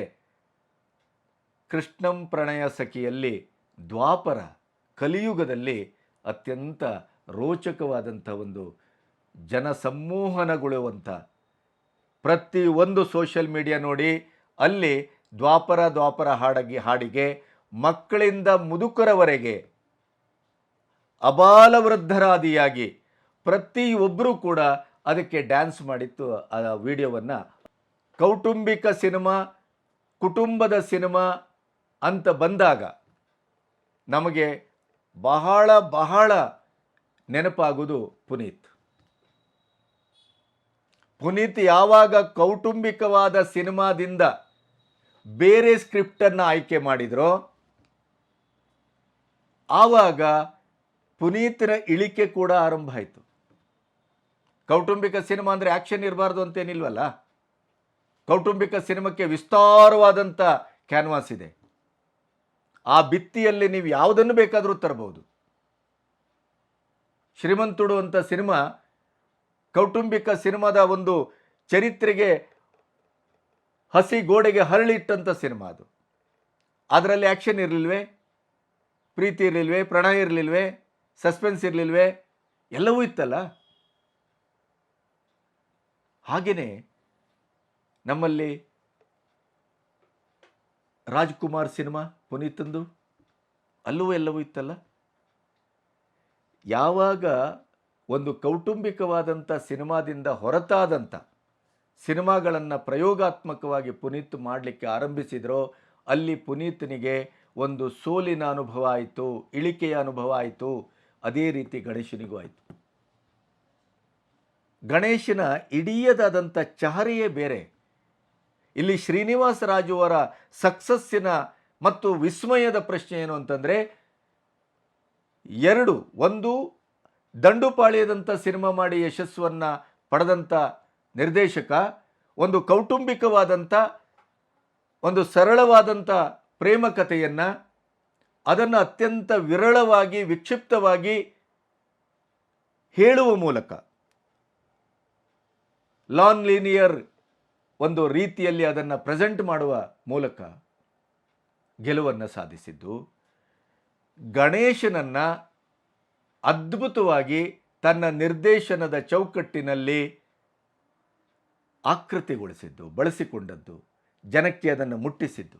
ಕೃಷ್ಣಂ ಪ್ರಣಯ ಸಖಿಯಲ್ಲಿ ದ್ವಾಪರ ಕಲಿಯುಗದಲ್ಲಿ ಅತ್ಯಂತ ರೋಚಕವಾದಂಥ ಒಂದು ಜನಸಮ್ಮೋಹನಗೊಳ್ಳುವಂಥ ಒಂದು ಸೋಷಿಯಲ್ ಮೀಡಿಯಾ ನೋಡಿ ಅಲ್ಲಿ ದ್ವಾಪರ ದ್ವಾಪರ ಹಾಡಗಿ ಹಾಡಿಗೆ ಮಕ್ಕಳಿಂದ ಮುದುಕರವರೆಗೆ ಅಬಾಲವೃದ್ಧರಾದಿಯಾಗಿ ಪ್ರತಿಯೊಬ್ಬರೂ ಕೂಡ ಅದಕ್ಕೆ ಡ್ಯಾನ್ಸ್ ಮಾಡಿತ್ತು ಆ ವಿಡಿಯೋವನ್ನು. ಕೌಟುಂಬಿಕ ಸಿನಿಮಾ, ಕುಟುಂಬದ ಸಿನಿಮಾ ಅಂತ ಬಂದಾಗ ನಮಗೆ ಬಹಳ ಬಹಳ ನೆನಪಾಗುವುದು ಪುನೀತ್. ಪುನೀತ್ ಯಾವಾಗ ಕೌಟುಂಬಿಕವಾದ ಸಿನಿಮಾದಿಂದ ಬೇರೆ ಸ್ಕ್ರಿಪ್ಟನ್ನು ಆಯ್ಕೆ ಮಾಡಿದ್ರೋ, ಆವಾಗ ಪುನೀತಿನ ಇಳಿಕೆ ಕೂಡ ಆರಂಭ ಆಯಿತು. ಕೌಟುಂಬಿಕ ಸಿನಿಮಾ ಅಂದರೆ ಆ್ಯಕ್ಷನ್ ಇರಬಾರ್ದು ಅಂತೇನಿಲ್ವಲ್ಲ? ಕೌಟುಂಬಿಕ ಸಿನಿಮಾಕ್ಕೆ ವಿಸ್ತಾರವಾದಂಥ ಕ್ಯಾನ್ವಾಸ್ ಇದೆ. ಆ ಬಿತ್ತಿಯಲ್ಲಿ ನೀವು ಯಾವುದನ್ನು ಬೇಕಾದರೂ ತರಬಹುದು ಶ್ರೀಮಂತುಡು ಅಂತ ಸಿನಿಮಾ ಕೌಟುಂಬಿಕ ಸಿನಿಮಾದ ಒಂದು ಚರಿತ್ರೆಗೆ ಹಸಿ ಗೋಡೆಗೆ ಹರಳಿಟ್ಟಂಥ ಸಿನಿಮಾ ಅದು. ಅದರಲ್ಲಿ ಆ್ಯಕ್ಷನ್ ಇರಲಿಲ್ವೇ? ಪ್ರೀತಿ ಇರಲಿಲ್ವೇ? ಪ್ರಣಯ ಇರಲಿಲ್ವೇ? ಸಸ್ಪೆನ್ಸ್ ಇರಲಿಲ್ವೇ? ಎಲ್ಲವೂ ಇತ್ತಲ್ಲ? ಹಾಗೆಯೇ ನಮ್ಮಲ್ಲಿ ರಾಜ್ಕುಮಾರ್ ಸಿನಿಮಾ ಪುನೀತಂದು ಅಲ್ಲೂ ಎಲ್ಲವೂ ಇತ್ತಲ್ಲ? ಯಾವಾಗ ಒಂದು ಕೌಟುಂಬಿಕವಾದಂಥ ಸಿನಿಮಾದಿಂದ ಹೊರತಾದಂಥ ಸಿನಿಮಾಗಳನ್ನು ಪ್ರಯೋಗಾತ್ಮಕವಾಗಿ ಪುನೀತ್ ಮಾಡಲಿಕ್ಕೆ ಆರಂಭಿಸಿದ್ರೋ, ಅಲ್ಲಿ ಪುನೀತನಿಗೆ ಒಂದು ಸೋಲಿನ ಅನುಭವ ಆಯಿತು, ಇಳಿಕೆಯ ಅನುಭವ ಆಯಿತು, ಅದೇ ರೀತಿ ಗಣೇಶನಿಗೂ ಆಯಿತು. ಗಣೇಶನ ಇಡಿಯದಾದಂಥ ಚಹರೆಯೇ ಬೇರೆ. ಇಲ್ಲಿ ಶ್ರೀನಿವಾಸ ರಾಜುವರ ಸಕ್ಸಸ್ಸಿನ ಮತ್ತು ವಿಸ್ಮಯದ ಪ್ರಶ್ನೆ ಏನು ಅಂತಂದರೆ, ಎರಡು, ಒಂದು ದಂಡುಪಾಳ್ಯದಂಥ ಸಿನಿಮಾ ಮಾಡಿ ಯಶಸ್ಸನ್ನು ಪಡೆದಂಥ ನಿರ್ದೇಶಕ, ಒಂದು ಕೌಟುಂಬಿಕವಾದಂಥ, ಒಂದು ಸರಳವಾದಂಥ ಪ್ರೇಮ ಕಥೆಯನ್ನು, ಅದನ್ನು ಅತ್ಯಂತ ವಿರಳವಾಗಿ, ವಿಕ್ಷಿಪ್ತವಾಗಿ ಹೇಳುವ ಮೂಲಕ. ಲಾನ್ ಲೀನಿಯರ್ ಒಂದು ರೀತಿಯಲ್ಲಿ ಅದನ್ನು ಪ್ರೆಸೆಂಟ್ ಮಾಡುವ ಮೂಲಕ ಗೆಲುವನ್ನು ಸಾಧಿಸಿದ್ದು, ಗಣೇಶನನ್ನು ಅದ್ಭುತವಾಗಿ ತನ್ನ ನಿರ್ದೇಶನದ ಚೌಕಟ್ಟಿನಲ್ಲಿ ಆಕೃತಿಗೊಳಿಸಿದ್ದು, ಬಳಸಿಕೊಂಡದ್ದು, ಜನಕ್ಕೆ ಅದನ್ನು ಮುಟ್ಟಿಸಿದ್ದು.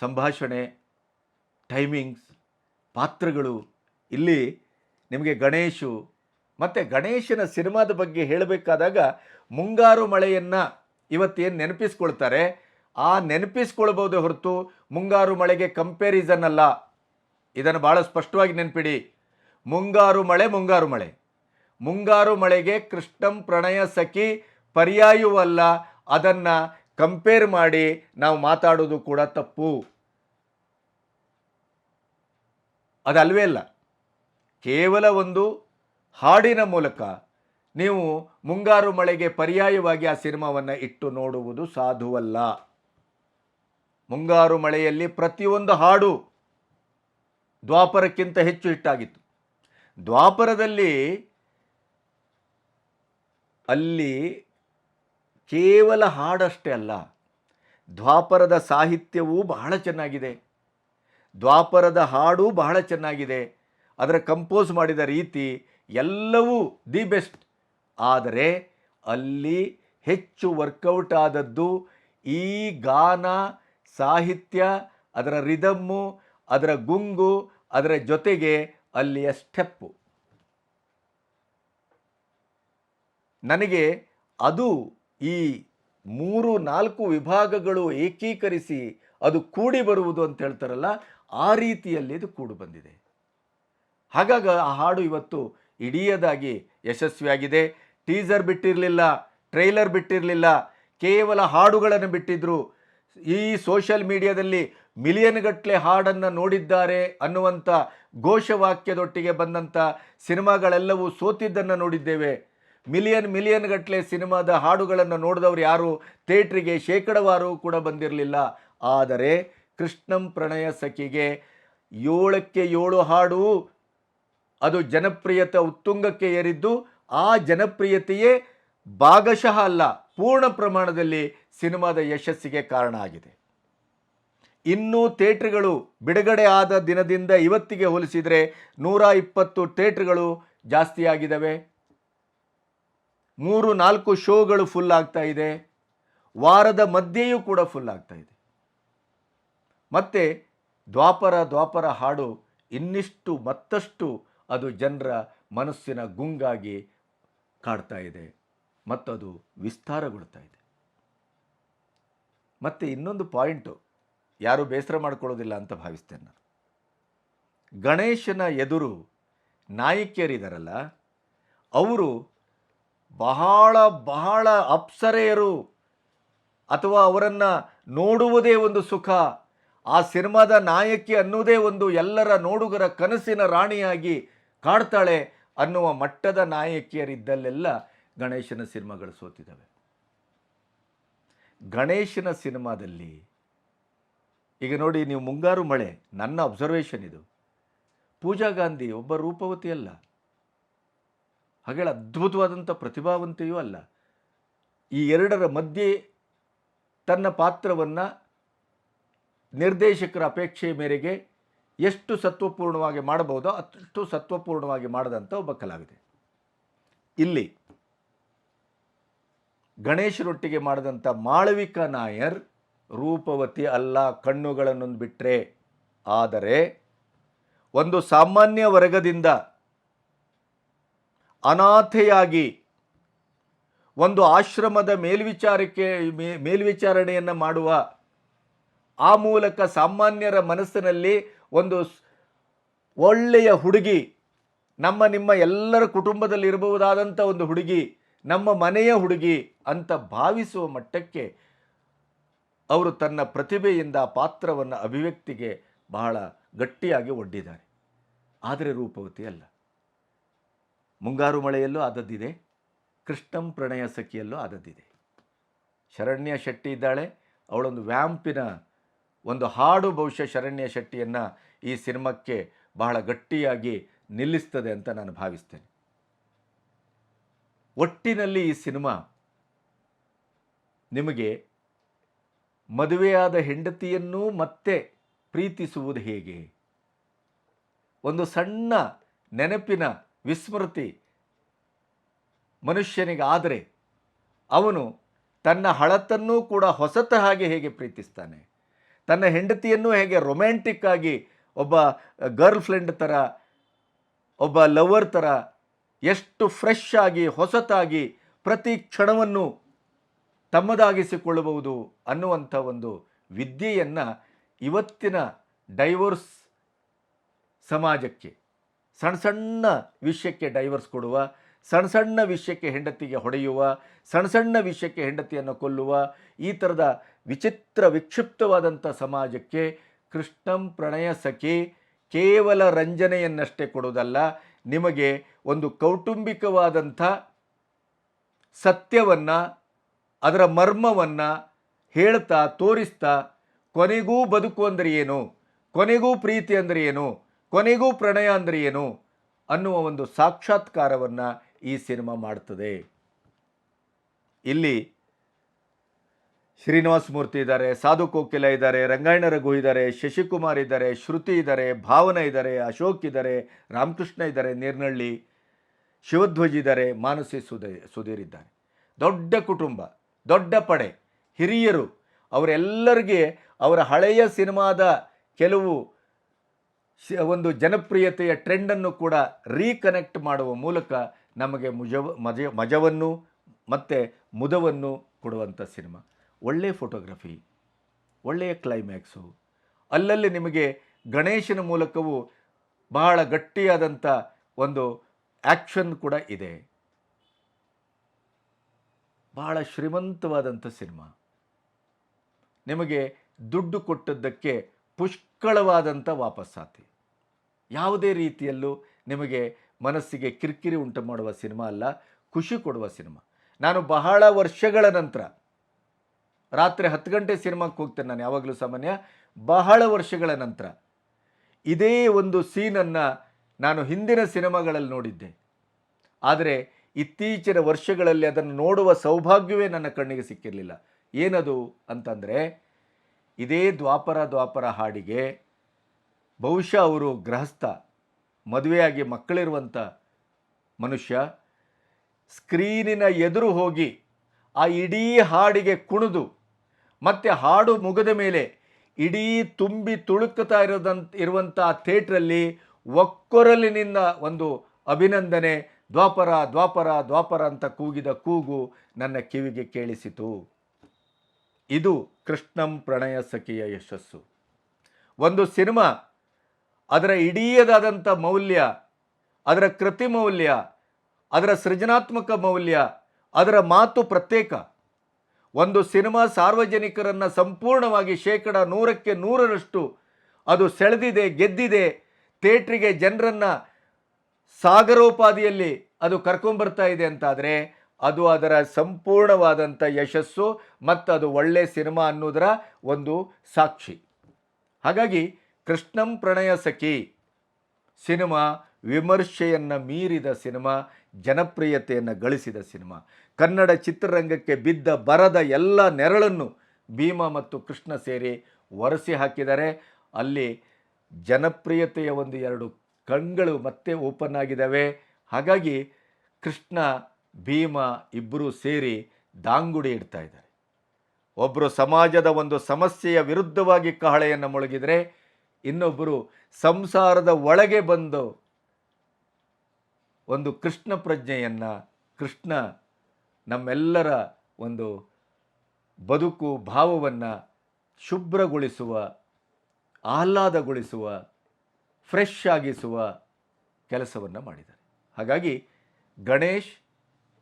ಸಂಭಾಷಣೆ ಟೈಮಿಂಗ್ಸ್ ಪಾತ್ರಗಳು, ಇಲ್ಲಿ ನಿಮಗೆ ಗಣೇಶು ಮತ್ತು ಗಣೇಶನ ಸಿನಿಮಾದ ಬಗ್ಗೆ ಹೇಳಬೇಕಾದಾಗ ಮುಂಗಾರು ಮಳೆಯನ್ನು ಇವತ್ತೇನು ನೆನಪಿಸ್ಕೊಳ್ತಾರೆ? ಆ ನೆನಪಿಸ್ಕೊಳ್ಬೋದು ಹೊರತು ಮುಂಗಾರು ಮಳೆಗೆ ಕಂಪ್ಯಾರಿಸನ್ ಅಲ್ಲ. ಇದನ್ನು ಭಾಳ ಸ್ಪಷ್ಟವಾಗಿ ನೆನಪಿಡಿ. ಮುಂಗಾರು ಮಳೆ ಮುಂಗಾರು ಮಳೆ. ಮುಂಗಾರು ಮಳೆಗೆ ಕೃಷ್ಣಂ ಪ್ರಣಯ ಸಖಿ ಪರ್ಯಾಯವಲ್ಲ ಅದನ್ನು ಕಂಪೇರ್ ಮಾಡಿ ನಾವು ಮಾತಾಡೋದು ಕೂಡ ತಪ್ಪು. ಅದಲ್ವೇ ಅಲ್ಲ. ಕೇವಲ ಒಂದು ಹಾಡಿನ ಮೂಲಕ ನೀವು ಮುಂಗಾರು ಮಳೆಗೆ ಪರ್ಯಾಯವಾಗಿ ಆ ಸಿನಿಮಾವನ್ನು ಇಟ್ಟು ನೋಡುವುದು ಸಾಧುವಲ್ಲ. ಮುಂಗಾರು ಮಳೆಯಲ್ಲಿ ಪ್ರತಿಯೊಂದು ಹಾಡು ದ್ವಾಪರಕ್ಕಿಂತ ಹೆಚ್ಚು ಹಿಟ್ಟಾಗಿತ್ತು. ದ್ವಾಪರದಲ್ಲಿ ಅಲ್ಲಿ ಕೇವಲ ಹಾಡಷ್ಟೇ ಅಲ್ಲ, ದ್ವಾಪರದ ಸಾಹಿತ್ಯವೂ ಬಹಳ ಚೆನ್ನಾಗಿದೆ. ದ್ವಾಪರದ ಹಾಡು ಬಹಳ ಚೆನ್ನಾಗಿದೆ. ಅದರ ಕಂಪೋಸ್ ಮಾಡಿದ ರೀತಿ ಎಲ್ಲವೂ ದಿ ಬೆಸ್ಟ್. ಆದರೆ ಅಲ್ಲಿ ಹೆಚ್ಚು ವರ್ಕೌಟ್ ಆದದ್ದು ಈ ಗಾನ, ಸಾಹಿತ್ಯ, ಅದರ ರಿದಮ್ಮು, ಅದರ ಗುಂಗು, ಅದರ ಜೊತೆಗೆ ಅಲ್ಲಿಯ ಸ್ಟೆಪ್ಪು. ನನಗೆ ಅದು ಈ ಮೂರು ನಾಲ್ಕು ವಿಭಾಗಗಳು ಏಕೀಕರಿಸಿ ಅದು ಕೂಡಿ ಬರುವುದು ಅಂತ ಹೇಳ್ತಾರಲ್ಲ, ಆ ರೀತಿಯಲ್ಲಿ ಇದು ಕೂಡು ಬಂದಿದೆ. ಹಾಗಾಗಿ ಆ ಹಾಡು ಇವತ್ತು ಇಡೀಯದಾಗಿ ಯಶಸ್ವಿಯಾಗಿದೆ. ಟೀಸರ್ ಬಿಟ್ಟಿರಲಿಲ್ಲ, ಟ್ರೈಲರ್ ಬಿಟ್ಟಿರಲಿಲ್ಲ, ಕೇವಲ ಹಾಡುಗಳನ್ನು ಬಿಟ್ಟಿದ್ರು. ಈ ಸೋಷಿಯಲ್ ಮೀಡಿಯಾದಲ್ಲಿ ಮಿಲಿಯನ್ಗಟ್ಟಲೆ ಹಾಡನ್ನು ನೋಡಿದ್ದಾರೆ ಅನ್ನುವಂಥ ಘೋಷವಾಕ್ಯದೊಟ್ಟಿಗೆ ಬಂದಂಥ ಸಿನಿಮಾಗಳೆಲ್ಲವೂ ಸೋತಿದ್ದನ್ನು ನೋಡಿದ್ದೇವೆ. ಮಿಲಿಯನ್ ಮಿಲಿಯನ್ ಗಟ್ಟಲೆ ಸಿನಿಮಾದ ಹಾಡುಗಳನ್ನು ನೋಡಿದವರು ಯಾರು? ಥಿಯೇಟ್ರಿಗೆ ಶೇಕಡವಾರು ಕೂಡ ಬಂದಿರಲಿಲ್ಲ. ಆದರೆ ಕೃಷ್ಣಂ ಪ್ರಣಯ ಸಖಿಗೆ ಏಳಕ್ಕೆ ಏಳು ಹಾಡು ಅದು ಜನಪ್ರಿಯತೆ ಉತ್ತುಂಗಕ್ಕೆ ಏರಿದ್ದು ಆ ಜನಪ್ರಿಯತೆಯೇ ಭಾಗಶಃ ಅಲ್ಲ, ಪೂರ್ಣ ಪ್ರಮಾಣದಲ್ಲಿ ಸಿನಿಮಾದ ಯಶಸ್ಸಿಗೆ ಕಾರಣ ಆಗಿದೆ. ಇನ್ನೂ ಥೇಟ್ರ್ಗಳು ಬಿಡುಗಡೆ ಆದ ದಿನದಿಂದ ಇವತ್ತಿಗೆ ಹೋಲಿಸಿದರೆ ನೂರ ಇಪ್ಪತ್ತು ಥೇಟ್ರ್ಗಳು ಜಾಸ್ತಿಯಾಗಿದ್ದಾವೆ. ಮೂರು, ನಾಲ್ಕು ಶೋಗಳು ಫುಲ್ ಆಗ್ತಾ ಇದೆ. ವಾರದ ಮಧ್ಯೆಯೂ ಕೂಡ ಫುಲ್ ಆಗ್ತಾ ಇದೆ. ಮತ್ತು ದ್ವಾಪರ ದ್ವಾಪರ ಹಾಡು ಇನ್ನಿಷ್ಟು ಮತ್ತಷ್ಟು ಅದು ಜನರ ಮನಸ್ಸಿನ ಗುಂಗಾಗಿ ಕಾಡ್ತಾ ಇದೆ ಮತ್ತು ಅದು ವಿಸ್ತಾರಗೊಳ್ತಾ ಇದೆ. ಮತ್ತು ಇನ್ನೊಂದು ಪಾಯಿಂಟು, ಯಾರೂ ಬೇಸರ ಮಾಡ್ಕೊಳ್ಳೋದಿಲ್ಲ ಅಂತ ಭಾವಿಸ್ತೇನೆ ನಾನು. ಗಣೇಶನ ಎದುರು ನಾಯಕಿಯರಿದಾರಲ್ಲ, ಅವರು ಬಹಳ ಬಹಳ ಅಪ್ಸರೆಯರು ಅಥವಾ ಅವರನ್ನು ನೋಡುವುದೇ ಒಂದು ಸುಖ, ಆ ಸಿನಿಮಾದ ನಾಯಕಿ ಅನ್ನೋದೇ ಒಂದು ಎಲ್ಲರ ನೋಡುಗರ ಕನಸಿನ ರಾಣಿಯಾಗಿ ಕಾಡ್ತಾಳೆ ಅನ್ನುವ ಮಟ್ಟದ ನಾಯಕಿಯರಿದ್ದಲ್ಲೆಲ್ಲ ಗಣೇಶನ ಸಿನಿಮಾಗಳು ಸೋತಿದ್ದಾವೆ. ಗಣೇಶನ ಸಿನಿಮಾದಲ್ಲಿ ಈಗ ನೋಡಿ ನೀವು ಮುಂಗಾರು ಮಳೆ, ನನ್ನ ಅಬ್ಸರ್ವೇಷನ್ ಇದು. ಪೂಜಾ ಗಾಂಧಿ ಒಬ್ಬ ರೂಪವತಿ ಅಲ್ಲ. ಹಾಗೆ ಅದ್ಭುತವಾದಂಥ ಪ್ರತಿಭಾವಂತೆಯೂ ಅಲ್ಲ. ಈ ಎರಡರ ಮಧ್ಯೆ ತನ್ನ ಪಾತ್ರವನ್ನು ನಿರ್ದೇಶಕರ ಅಪೇಕ್ಷೆ ಮೇರೆಗೆ ಎಷ್ಟು ಸತ್ವಪೂರ್ಣವಾಗಿ ಮಾಡಬಹುದೋ ಅಷ್ಟು ಸತ್ವಪೂರ್ಣವಾಗಿ ಮಾಡದಂಥ ಒಬ್ಬ ಕಲಾವಿದೆ. ಇಲ್ಲಿ ಗಣೇಶರೊಟ್ಟಿಗೆ ಮಾಡಿದಂಥ ಮಾಳವಿಕ ನಾಯರ್ ರೂಪವತಿ ಅಲ್ಲ ಕಣ್ಣುಗಳನ್ನು ಬಿಟ್ಟರೆ ಆದರೆ ಒಂದು ಸಾಮಾನ್ಯ ವರ್ಗದಿಂದ ಅನಾಥೆಯಾಗಿ ಒಂದು ಆಶ್ರಮದ ಮೇಲ್ವಿಚಾರಕ್ಕೆ ಮೇಲ್ವಿಚಾರಣೆಯನ್ನು ಮಾಡುವ ಆ ಮೂಲಕ ಸಾಮಾನ್ಯರ ಮನಸ್ಸಿನಲ್ಲಿ ಒಂದು ಒಳ್ಳೆಯ ಹುಡುಗಿ, ನಮ್ಮ ನಿಮ್ಮ ಎಲ್ಲರ ಕುಟುಂಬದಲ್ಲಿ ಇರಬಹುದಾದಂಥ ಒಂದು ಹುಡುಗಿ, ನಮ್ಮ ಮನೆಯ ಹುಡುಗಿ ಅಂತ ಭಾವಿಸುವ ಮಟ್ಟಕ್ಕೆ ಅವರು ತನ್ನ ಪ್ರತಿಭೆಯಿಂದ ಪಾತ್ರವನ್ನು ಅಭಿವ್ಯಕ್ತಿಗೆ ಬಹಳ ಗಟ್ಟಿಯಾಗಿ ಒಡ್ಡಿದ್ದಾರೆ. ಆದರೆ ರೂಪವತಿ ಅಲ್ಲ. ಮುಂಗಾರು ಮಳೆಯಲ್ಲೂ ಆದದ್ದಿದೆ. ಕೃಷ್ಣಂ ಪ್ರಣಯ ಸಖಿಯಲ್ಲೂ ಆದದ್ದಿದೆ. ಶರಣ್ಯ ಶೆಟ್ಟಿ ಇದ್ದಾಳೆ. ಅವಳೊಂದು ವ್ಯಾಂಪಿನ ಒಂದು ಹಾಡು ಬಹುಶಃ ಶರಣ್ಯ ಶೆಟ್ಟಿಯನ್ನು ಈ ಸಿನಿಮಾಕ್ಕೆ ಬಹಳ ಗಟ್ಟಿಯಾಗಿ ನಿಲ್ಲಿಸ್ತದೆ ಅಂತ ನಾನು ಭಾವಿಸ್ತೇನೆ. ಒಟ್ಟಿನಲ್ಲಿ ಈ ಸಿನಿಮಾ ನಿಮಗೆ ಮದುವೆಯಾದ ಹೆಂಡತಿಯನ್ನೂ ಮತ್ತೆ ಪ್ರೀತಿಸುವುದು ಹೇಗೆ? ಒಂದು ಸಣ್ಣ ನೆನಪಿನ ವಿಸ್ಮೃತಿ ಮನುಷ್ಯನಿಗೆ ಆದರೆ ಅವನು ತನ್ನ ಹಳತನ್ನೂ ಕೂಡ ಹೊಸತ ಹಾಗೆ ಹೇಗೆ ಪ್ರೀತಿಸ್ತಾನೆ? ತನ್ನ ಹೆಂಡತಿಯನ್ನು ಹೇಗೆ ರೊಮ್ಯಾಂಟಿಕ್ ಆಗಿ ಒಬ್ಬ ಗರ್ಲ್ ಫ್ರೆಂಡ್ ಥರ ಒಬ್ಬ ಲವರ್ ಥರ ಎಷ್ಟು ಫ್ರೆಶ್ ಆಗಿ, ಹೊಸತಾಗಿ ಪ್ರತಿ ಕ್ಷಣವನ್ನು ತಮ್ಮದಾಗಿಸಿಕೊಳ್ಳಬಹುದು ಅನ್ನುವಂಥ ಒಂದು ವಿದ್ಯೆಯನ್ನು ಇವತ್ತಿನ ಡೈವೋರ್ಸ್ ಸಮಾಜಕ್ಕೆ ಸಣ್ಣ ಸಣ್ಣ ವಿಷಯಕ್ಕೆ ಡೈವರ್ಸ್ ಕೊಡುವ ಸಣ್ಣ ಸಣ್ಣ ವಿಷಯಕ್ಕೆ ಹೆಂಡತಿಗೆ ಹೊಡೆಯುವ ಸಣ್ಣ ಸಣ್ಣ ವಿಷಯಕ್ಕೆ ಹೆಂಡತಿಯನ್ನು ಕೊಲ್ಲುವ ಈ ಥರದ ವಿಚಿತ್ರ ವಿಕ್ಷಿಪ್ತವಾದಂಥ ಸಮಾಜಕ್ಕೆ ಕೃಷ್ಣಂ ಪ್ರಣಯ ಸಖಿ ಕೇವಲ ರಂಜನೆಯನ್ನಷ್ಟೇ ಕೊಡೋದಲ್ಲ ನಿಮಗೆ ಒಂದು ಕೌಟುಂಬಿಕವಾದಂಥ ಸತ್ಯವನ್ನು, ಅದರ ಮರ್ಮವನ್ನು ಹೇಳ್ತಾ, ತೋರಿಸ್ತಾ, ಕೊನೆಗೂ ಬದುಕು ಅಂದರೆ ಏನು, ಕೊನೆಗೂ ಪ್ರೀತಿ ಅಂದರೆ ಏನು, ಕೊನೆಗೂ ಪ್ರಣಯ ಅಂದರೆ ಏನು ಅನ್ನುವ ಒಂದು ಸಾಕ್ಷಾತ್ಕಾರವನ್ನು ಈ ಸಿನಿಮಾ ಮಾಡ್ತದೆ. ಇಲ್ಲಿ ಶ್ರೀನಿವಾಸ ಮೂರ್ತಿ ಇದ್ದಾರೆ, ಸಾಧು ಕೋಕಿಲ ಇದ್ದಾರೆ, ರಂಗಾಯಣ ರಘು ಇದ್ದಾರೆ, ಶಶಿಕುಮಾರ್ ಇದ್ದಾರೆ, ಶ್ರುತಿ ಇದ್ದಾರೆ, ಭಾವನ ಇದ್ದಾರೆ, ಅಶೋಕ್ ಇದ್ದಾರೆ, ರಾಮಕೃಷ್ಣ ಇದ್ದಾರೆ, ನೀರ್ನಳ್ಳಿ, ಶಿವಧ್ವಜ್ ಇದ್ದಾರೆ, ಮಾನಸಿ ಸುಧೀರ್ ಸುಧೀರ್ ಇದ್ದಾರೆ ದೊಡ್ಡ ಕುಟುಂಬ, ದೊಡ್ಡ ಪಡೆ, ಹಿರಿಯರು, ಅವರೆಲ್ಲರಿಗೆ ಅವರ ಹಳೆಯ ಸಿನಿಮಾದ ಕೆಲವು ಒಂದು ಜನಪ್ರಿಯತೆಯ ಟ್ರೆಂಡನ್ನು ಕೂಡ ರೀಕನೆಕ್ಟ್ ಮಾಡುವ ಮೂಲಕ ನಮಗೆ ಮುಜವ, ಮಜ, ಮಜವನ್ನು ಮತ್ತು ಮುದವನ್ನು ಕೊಡುವಂಥ ಸಿನಿಮಾ. ಒಳ್ಳೆಯ ಫೋಟೋಗ್ರಫಿ, ಒಳ್ಳೆಯ ಕ್ಲೈಮ್ಯಾಕ್ಸು ಅಲ್ಲಲ್ಲಿ ನಿಮಗೆ ಗಣೇಶನ ಮೂಲಕವೂ ಬಹಳ ಗಟ್ಟಿಯಾದಂಥ ಒಂದು ಆ್ಯಕ್ಷನ್ ಕೂಡ ಇದೆ. ಬಹಳ ಶ್ರೀಮಂತವಾದಂಥ ಸಿನಿಮಾ. ನಿಮಗೆ ದುಡ್ಡು ಕೊಟ್ಟದ್ದಕ್ಕೆ ಪುಷ್ಕಳವಾದಂಥ ವಾಪಸ್ಸಾತಿ. ಯಾವುದೇ ರೀತಿಯಲ್ಲೂ ನಿಮಗೆ ಮನಸ್ಸಿಗೆ ಕಿರಿಕಿರಿ ಉಂಟು ಮಾಡುವ ಸಿನಿಮಾ ಅಲ್ಲ, ಖುಷಿ ಕೊಡುವ ಸಿನಿಮಾ. ನಾನು ಬಹಳ ವರ್ಷಗಳ ನಂತರ ರಾತ್ರಿ ಹತ್ತು ಗಂಟೆ ಸಿನಿಮಾಕ್ಕೆ ಹೋಗ್ತೇನೆ ನಾನು, ಯಾವಾಗಲೂ ಸಾಮಾನ್ಯ, ಬಹಳ ವರ್ಷಗಳ ನಂತರ. ಇದೇ ಒಂದು ಸೀನನ್ನು ನಾನು ಹಿಂದಿನ ಸಿನಿಮಾಗಳಲ್ಲಿ ನೋಡಿದ್ದೆ. ಆದರೆ ಇತ್ತೀಚಿನ ವರ್ಷಗಳಲ್ಲಿ ಅದನ್ನು ನೋಡುವ ಸೌಭಾಗ್ಯವೇ ನನ್ನ ಕಣ್ಣಿಗೆ ಸಿಕ್ಕಿರಲಿಲ್ಲ. ಏನದು ಅಂತಂದರೆ, ಇದೇ ದ್ವಾಪರ ದ್ವಾಪರ ಹಾಡಿಗೆ ಬಹುಶಃ ಅವರು ಗೃಹಸ್ಥ, ಮದುವೆಯಾಗಿ ಮಕ್ಕಳಿರುವಂಥ ಮನುಷ್ಯ ಸ್ಕ್ರೀನಿನ ಎದುರು ಹೋಗಿ ಆ ಇಡೀ ಹಾಡಿಗೆ ಕುಣಿದು ಮತ್ತು ಹಾಡು ಮುಗಿದ ಮೇಲೆ ಇಡೀ ತುಂಬಿ ತುಳುಕುತ್ತಾ ಇರೋದಂತ ಇರುವಂಥ ಥಿಯೇಟ್ರಲ್ಲಿ ಒಕ್ಕೊರಲಿನಿಂದ ಒಂದು ಅಭಿನಂದನೆ, ದ್ವಾಪರ ದ್ವಾಪರ ದ್ವಾಪರ ಅಂತ ಕೂಗಿದ ಕೂಗು ನನ್ನ ಕಿವಿಗೆ ಕೇಳಿಸಿತು. ಇದು ಕೃಷ್ಣಂ ಪ್ರಣಯ ಸಖಿಯ ಯಶಸ್ಸು. ಒಂದು ಸಿನಿಮಾ, ಅದರ ಇಡೀಯದಾದಂಥ ಮೌಲ್ಯ, ಅದರ ಕೃತಿ ಮೌಲ್ಯ, ಅದರ ಸೃಜನಾತ್ಮಕ ಮೌಲ್ಯ, ಅದರ ಮಾತು ಪ್ರತ್ಯೇಕ. ಒಂದು ಸಿನಿಮಾ ಸಾರ್ವಜನಿಕರನ್ನು ಸಂಪೂರ್ಣವಾಗಿ ಶೇಕಡ ನೂರಕ್ಕೆ ನೂರರಷ್ಟು ಅದು ಸೆಳೆದಿದೆ, ಗೆದ್ದಿದೆ. ಥಿಯೇಟ್ರಿಗೆ ಜನರನ್ನು ಸಾಗರೋಪಾದಿಯಲ್ಲಿ ಅದು ಕರ್ಕೊಂಬರ್ತಾ ಇದೆ ಅಂತಾದರೆ ಅದು ಅದರ ಸಂಪೂರ್ಣವಾದಂಥ ಯಶಸ್ಸು ಮತ್ತು ಅದು ಒಳ್ಳೆಯ ಸಿನಿಮಾ ಅನ್ನೋದರ ಒಂದು ಸಾಕ್ಷಿ. ಹಾಗಾಗಿ ಕೃಷ್ಣಂ ಪ್ರಣಯ ಸಖಿ ಸಿನಿಮಾ ವಿಮರ್ಶೆಯನ್ನು ಮೀರಿದ ಸಿನಿಮಾ, ಜನಪ್ರಿಯತೆಯನ್ನು ಗಳಿಸಿದ ಸಿನಿಮಾ. ಕನ್ನಡ ಚಿತ್ರರಂಗಕ್ಕೆ ಬಿದ್ದ ಬರದ ಎಲ್ಲ ನೆರಳನ್ನು ಭೀಮ ಮತ್ತು ಕೃಷ್ಣ ಸೇರಿ ಒರೆಸಿ ಹಾಕಿದರೆ ಅಲ್ಲಿ ಜನಪ್ರಿಯತೆಯ ಒಂದು ಎರಡು ಕಣ್ಗಳು ಮತ್ತೆ ಓಪನ್ ಆಗಿದ್ದಾವೆ. ಹಾಗಾಗಿ ಕೃಷ್ಣ, ಭೀಮ ಇಬ್ಬರೂ ಸೇರಿ ದಾಂಗುಡಿ ಇಡ್ತಾ ಇದ್ದಾರೆ. ಒಬ್ಬರು ಸಮಾಜದ ಒಂದು ಸಮಸ್ಯೆಯ ವಿರುದ್ಧವಾಗಿ ಕಹಳೆಯನ್ನು ಮುಳುಗಿದರೆ ಇನ್ನೊಬ್ಬರು ಸಂಸಾರದ ಒಳಗೆ ಬಂದು ಒಂದು ಕೃಷ್ಣ ಪ್ರಜ್ಞೆಯನ್ನು, ಕೃಷ್ಣ ನಮ್ಮೆಲ್ಲರ ಒಂದು ಬದುಕು, ಭಾವವನ್ನು ಶುಭ್ರಗೊಳಿಸುವ, ಆಹ್ಲಾದಗೊಳಿಸುವ ಫ್ರೆಶ್ ಆಗಿಸುವ ಕೆಲಸವನ್ನು ಮಾಡಿದ್ದಾರೆ. ಹಾಗಾಗಿ ಗಣೇಶ್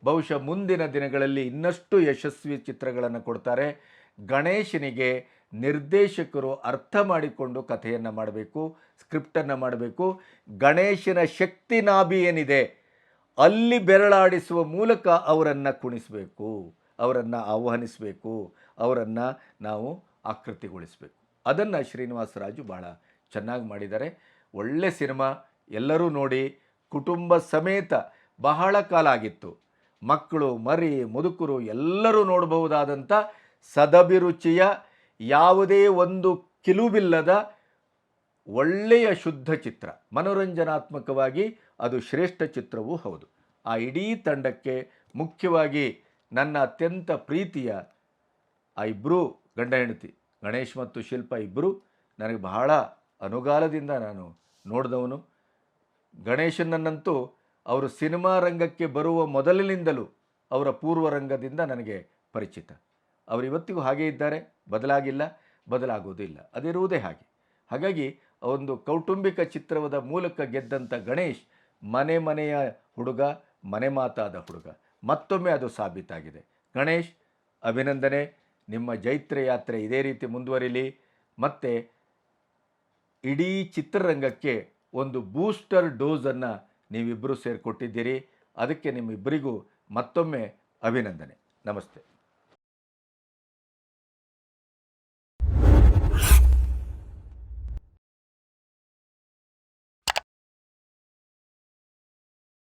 ಬಹುಶಃ ಮುಂದಿನ ದಿನಗಳಲ್ಲಿ ಇನ್ನಷ್ಟು ಯಶಸ್ವಿ ಚಿತ್ರಗಳನ್ನು ಕೊಡ್ತಾರೆ. ಗಣೇಶನಿಗೆ ನಿರ್ದೇಶಕರು ಅರ್ಥ ಮಾಡಿಕೊಂಡು ಕಥೆಯನ್ನು ಮಾಡಬೇಕು ಸ್ಕ್ರಿಪ್ಟನ್ನು ಮಾಡಬೇಕು. ಗಣೇಶನ ಶಕ್ತಿ ನಾಭಿ ಏನಿದೆ? ಅಲ್ಲಿ ಬೆರಳಾಡಿಸುವ ಮೂಲಕ ಅವರನ್ನು ಕುಣಿಸಬೇಕು, ಅವರನ್ನು ಆಹ್ವಾನಿಸಬೇಕು, ಅವರನ್ನು ನಾವು ಆಕೃತಿಗೊಳಿಸಬೇಕು. ಅದನ್ನು ಶ್ರೀನಿವಾಸರಾಜು ಭಾಳ ಚೆನ್ನಾಗಿ ಮಾಡಿದ್ದಾರೆ. ಒಳ್ಳೆ ಸಿನಿಮಾ. ಎಲ್ಲರೂ ನೋಡಿ, ಕುಟುಂಬ ಸಮೇತ ಬಹಳ ಕಾಲ ಆಗಿತ್ತು. ಮಕ್ಕಳು, ಮರಿ, ಮುದುಕರು ಎಲ್ಲರೂ ನೋಡಬಹುದಾದಂಥ ಸದಭಿರುಚಿಯ ಯಾವುದೇ ಒಂದು ಕಿಲುಬಿಲ್ಲದ ಒಳ್ಳೆಯ ಶುದ್ಧ ಚಿತ್ರ. ಮನೋರಂಜನಾತ್ಮಕವಾಗಿ ಅದು ಶ್ರೇಷ್ಠ ಚಿತ್ರವೂ ಹೌದು. ಆ ಇಡೀ ತಂಡಕ್ಕೆ ಮುಖ್ಯವಾಗಿ ನನ್ನ ಅತ್ಯಂತ ಪ್ರೀತಿಯ ಆ ಇಬ್ಬರೂ ಗಂಡ ಹೆಂಡತಿ, ಗಣೇಶ್ ಮತ್ತು ಶಿಲ್ಪ ಇಬ್ಬರು ನನಗೆ ಬಹಳ ಅನುಗಾಲದಿಂದ ನಾನು ನೋಡಿದವನು. ಗಣೇಶನನ್ನಂತೂ ಅವರು ಸಿನಿಮಾ ರಂಗಕ್ಕೆ ಬರುವ ಮೊದಲಿನಿಂದಲೂ ಅವರ ಪೂರ್ವ ರಂಗದಿಂದ ನನಗೆ ಪರಿಚಿತ. ಅವರು ಇವತ್ತಿಗೂ ಹಾಗೇ ಇದ್ದಾರೆ, ಬದಲಾಗಿಲ್ಲ, ಬದಲಾಗೋದು ಇಲ್ಲ, ಅದಿರುವುದೇ ಹಾಗೆ. ಹಾಗಾಗಿ ಒಂದು ಕೌಟುಂಬಿಕ ಚಿತ್ರವದ ಮೂಲಕ ಗೆದ್ದಂಥ ಗಣೇಶ್ ಮನೆ ಮನೆಯ ಹುಡುಗ, ಮನೆ ಮಾತಾದ ಹುಡುಗ. ಮತ್ತೊಮ್ಮೆ ಅದು ಸಾಬೀತಾಗಿದೆ. ಗಣೇಶ್, ಅಭಿನಂದನೆ. ನಿಮ್ಮ ಜೈತ್ರ ಯಾತ್ರೆ ಇದೇ ರೀತಿ ಮುಂದುವರಿಲಿ. ಮತ್ತು ಇಡೀ ಚಿತ್ರರಂಗಕ್ಕೆ ಒಂದು ಬೂಸ್ಟರ್ ಡೋಸನ್ನು ನೀವಿಬ್ಬರು ಸೇರಿಕೊಟ್ಟಿದ್ದೀರಿ. ಅದಕ್ಕೆ ನಿಮ್ಮಿಬ್ಬರಿಗೂ ಮತ್ತೊಮ್ಮೆ ಅಭಿನಂದನೆ. ನಮಸ್ತೆ.